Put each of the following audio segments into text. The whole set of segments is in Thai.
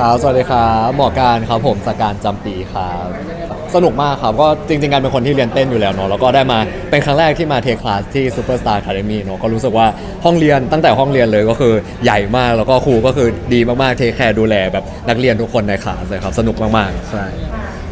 ครับสวัสดีครับหมอการครับผมสการจำปีครับ สนุกมากครับ ก็จริงๆการเป็นคนที่เรียนเต้นอยู่แล้วเนาะแล้วก็ได้มาเป็นครั้งแรกที่มาเทคคลาสที่ Superstar Academy เนาะก็รู้สึกว่าห้องเรียนตั้งแต่ห้องเรียนเลยก็คือใหญ่มากแล้วก็ครูก็คือดีมากๆเทคแคร์ดูแลแบบนักเรียนทุกคนในคลาสเลยครับ สนุกมากๆใช่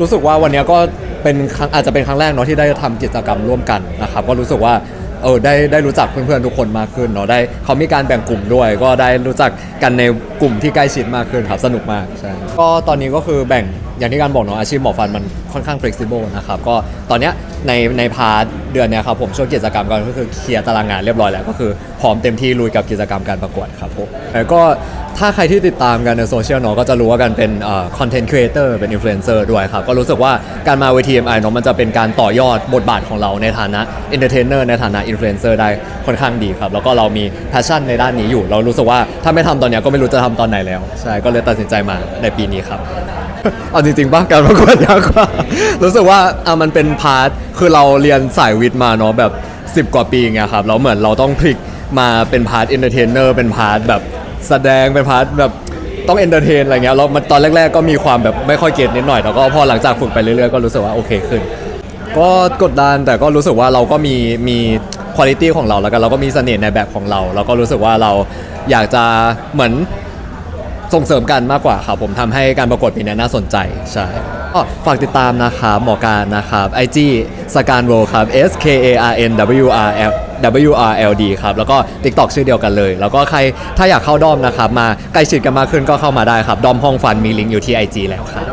รู้สึกว่าวันนี้ก็เป็นครั้งอาจจะเป็นครั้งแรกเนาะที่ได้ทำกิจกรรมร่วมกันนะครับก็รู้สึกว่า เออได้ได้รู้จักเพื่อนๆทุกคนมากขึ้นเนาะได้เขามีการแบ่งกลุ่มด้วย ก็ได้รู้จักกันในกลุ่มที่ใกล้ชิดมากขึ้นครับสนุกมากใช่ก็ตอนนี้ก็คือแบ่งอย่างที่การบอกเนาะอาชีพหมอฟันมันค่อนข้าง flexible นะครับก็ตอนเนี้ยในในพาร์ทเดือนเนี้ยครับผมช่วงกิจกรรมกันก็คือเคลียร์ตารางงานเรียบร้อยแล้วก็คือพร้อมเต็มที่ลุยกับกิจกรรมการประกวดครับผมแล้วก็ ถ้าใครที่ติดตามกันในโซเชียลเนาะก็จะรู้ว่ากันเป็นคอนเทนต์ครีเอเตอร์เป็นอินฟลูเอนเซอร์ด้วยครับ ก็รู้สึกว่าการมาเวที MI เนาะมันจะเป็นการต่อยอดบทบาทของเราในฐานะเอนเตอร์เทนเนอร์ในฐานะอินฟลูเอนเซอร์ได้ค่อนข้างดีครับ แล้วก็เรามีแพชชั่นในด้านนี้อยู่ เรารู้สึกว่าถ้าไม่ทำตอนนี้ก็ไม่รู้จะทำตอนไหนแล้ว ใช่ก็เลยตัดสินใจมาในปีนี้ครับเอาจริงๆบ้างการประกวดยากกว่ารู้สึกว่าอะมันเป็นพาร์ทคือเราเรียนสายวิทย์มาเนาะแบบ 10 กว่าปีไงครับแล้วเหมือนเราต้องพลิกมาเป็นพาร์ทเอนเตอร์เทนเนอร์เป็นพาร์ทแบบ แสดงเป็นพาร์ทแบบต้องเอนเตอร์เทนอะไรเงี้ยแล้วมันตอนแรก ๆ ก็มีความแบบไม่ค่อยเก็ตนิดหน่อยแต่ก็พอหลังจากฝึกไปเรื่อยๆก็รู้สึกว่าโอเคขึ้น ก็กดดันแต่ก็รู้สึกว่าเราก็มีมีคุณภาพของเราแล้วกันเราก็มีเสน่ห์ในแบบของเราแล้วก็รู้สึกว่าเราอยากจะเหมือนส่งเสริมกันมากกว่าครับผมทำให้การประกวดปีนี้น่าสนใจใช่ก็ฝากติดตามนะครับหมอการนะครับ IG สการโวครับ S K A R N W R L W R L D ครับ แล้วก็ TikTok ชื่อเดียวกันเลย แล้วก็ใครถ้าอยากเข้าดอมนะครับ มาใกล้ชิดกันมากขึ้นก็เข้ามาได้ครับดอมห้องฟันมีลิงก์อยู่ที่ IG แล้วครับ